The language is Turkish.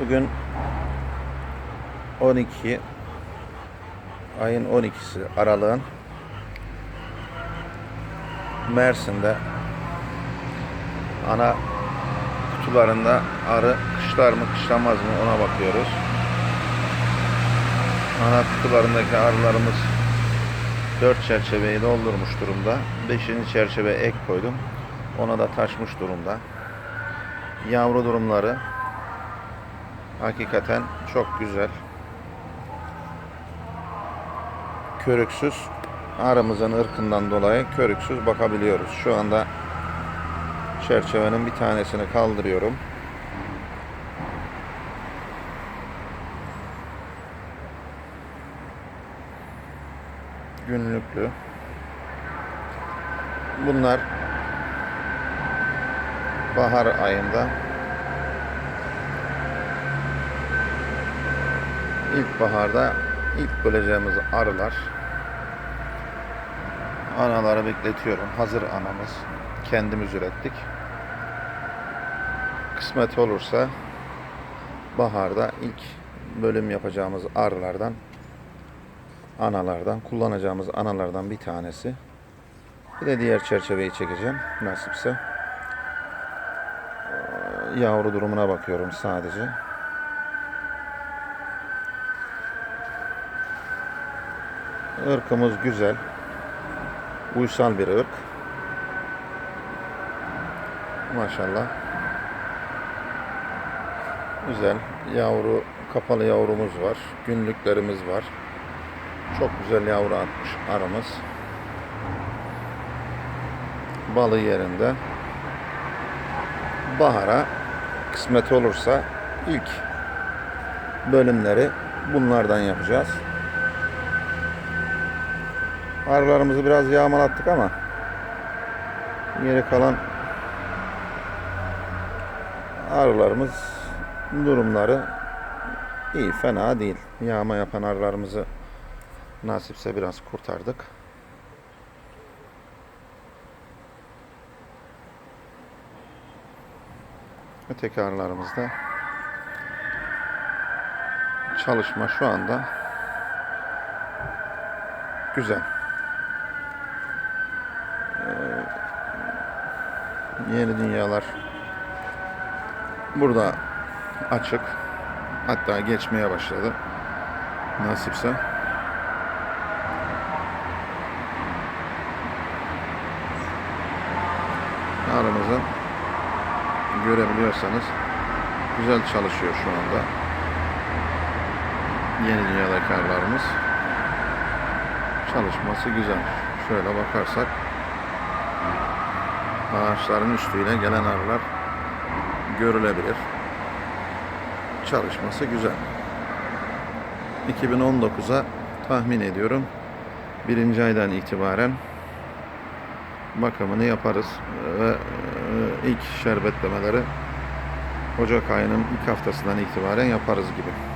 Bugün 12 ayın 12'si aralığın Mersin'de ana kutularında arı kışlar mı kışlamaz mı ona bakıyoruz. Ana kutularındaki arılarımız 4 çerçeveyi doldurmuş durumda. 5. çerçeve ek koydum. Ona da taşmış durumda. Yavru durumları hakikaten çok güzel. Körüksüz arımızın ırkından dolayı körüksüz bakabiliyoruz. Şu anda çerçevenin bir tanesini kaldırıyorum. Günlüklü. Bunlar bahar ayında ilkbaharda ilk böleceğimiz arılar anaları bekletiyorum. Hazır anamız. Kendimiz ürettik. Kısmet olursa baharda ilk bölüm yapacağımız arılardan analardan kullanacağımız analardan bir tanesi. Bir de diğer çerçeveyi çekeceğim nasipse. Yavru durumuna bakıyorum sadece. Irkımız güzel. Uysal bir ırk. Maşallah. Güzel. Yavru, kapalı yavrumuz var. Günlüklerimiz var. Çok güzel yavru atmış aramız. Balı yerinde. Bahara kısmet olursa ilk bölümleri bunlardan yapacağız. Arılarımızı biraz yağmalattık ama geri kalan arılarımız durumları iyi fena değil. Yağma yapan arılarımızı nasipse biraz kurtardık. Öteki arılarımızda çalışma şu anda güzel. Yeni dünyalar burada açık. Hatta geçmeye başladı. Nasipse. Aramızı görebiliyorsanız güzel çalışıyor şu anda. Yeni dünyadaki karlarımız çalışması güzel. Şöyle bakarsak ağaçların üstüyle gelen arılar görülebilir. Çalışması güzel. 2019'a tahmin ediyorum. Birinci aydan itibaren bakımını yaparız ve e, ilk şerbetlemeleri Ocak ayının ilk haftasından itibaren yaparız gibi.